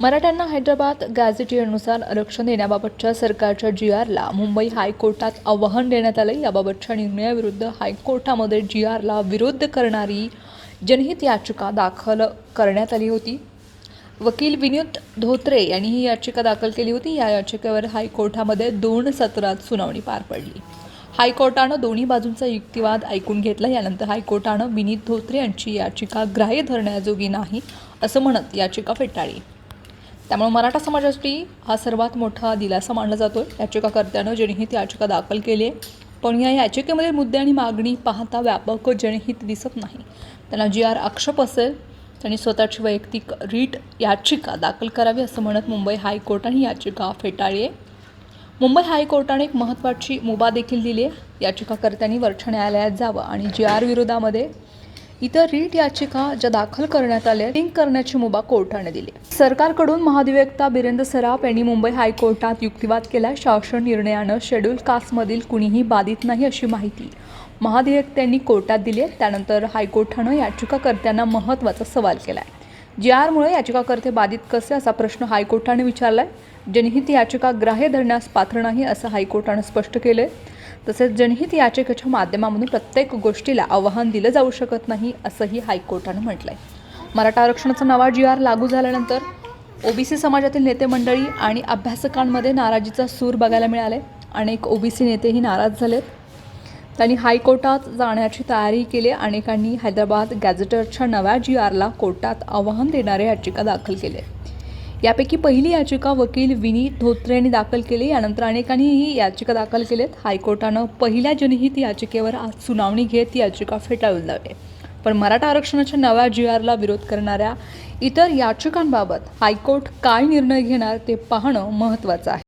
मराठ्यांना हैदराबाद गॅझेटियरनुसार आरक्षण देण्याबाबतच्या सरकारच्या जी आरला मुंबई हायकोर्टात आव्हान देण्यात आलं याबाबतच्या निर्णयाविरुद्ध हायकोर्टामध्ये जी आरला विरोध करणारी जनहित याचिका दाखल करण्यात आली होती. वकील विनीत धोत्रे यांनी ही याचिका दाखल केली होती. या याचिकेवर हायकोर्टामध्ये दोन सत्रात सुनावणी पार पडली. हायकोर्टानं दोन्ही बाजूंचा युक्तिवाद ऐकून घेतला. यानंतर हायकोर्टानं विनीत धोत्रे यांची याचिका ग्राह्य धरण्याजोगी नाही असं म्हणत याचिका फेटाळली. त्यामुळे मराठा समाजासाठी हा सर्वात मोठा दिलासा मानला जातो याचिकाकर्त्यानं जनहित याचिका दाखल केली आहे. पण या याचिकेमध्ये मुद्दे आणि मागणी पाहता व्यापक जनहित दिसत नाही. त्यांना जी आर आक्षेप असेल त्यांनी स्वतःची वैयक्तिक रीट याचिका दाखल करावी असं म्हणत मुंबई हायकोर्टाने ही याचिका फेटाळली आहे. मुंबई हायकोर्टाने एक महत्त्वाची मुभा देखील दिली आहे. याचिकाकर्त्यांनी वरच्या न्यायालयात जावं आणि जी आर विरोधामध्ये इतर रीट याचिका ज्या दाखल करण्यात आल्या लिंक करण्याची मुभा कोर्टाने दिली. सरकारकडून महाधिवक्ता बिरेंद्र सराफ यांनी मुंबई हायकोर्टात युक्तिवाद केला शासन निर्णयानं शेड्यूल कास्टमधील कुणीही बाधित नाही अशी माहिती महाधिवक्त्यांनी कोर्टात दिली आहे. त्यानंतर हायकोर्टानं याचिकाकर्त्यांना महत्त्वाचा सवाल केला आहे जी आरमुळे याचिकाकर्ते बाधित कसे असा प्रश्न हायकोर्टाने विचारला आहे जनहित याचिका ग्राह्य धरण्यास पात्र नाही असं हायकोर्टानं स्पष्ट केलं आहे तसेच जनहित याचिकेच्या माध्यमामधून प्रत्येक गोष्टीला आव्हान दिलं जाऊ शकत नाही असंही हायकोर्टानं म्हटलं आहे मराठा आरक्षणाचा नवा जी आर लागू झाल्यानंतर ओबीसी समाजातील नेते मंडळी आणि अभ्यासकांमध्ये नाराजीचा सूर बघायला मिळाले अनेक ओबीसी नेतेही नाराज झालेत. त्यांनी हायकोर्टात जाण्याची तयारी केली. अनेकांनी हैदराबाद गॅझेटरच्या नव्या जी आरला कोर्टात आव्हान देणारे याचिका दाखल केले यापैकी पहिली याचिका वकील विनीत धोत्रे यांनी दाखल केली. यानंतर अनेकांनी ही याचिका दाखल केलीत. हायकोर्टानं पहिल्या जनहित याचिकेवर आज सुनावणी घेत ती याचिका फेटाळून लावली. पण मराठा आरक्षणाच्या नव्या जी आरला विरोध करणाऱ्या इतर याचिकांबाबत हायकोर्ट काय निर्णय घेणार ते पाहणं महत्त्वाचं आहे.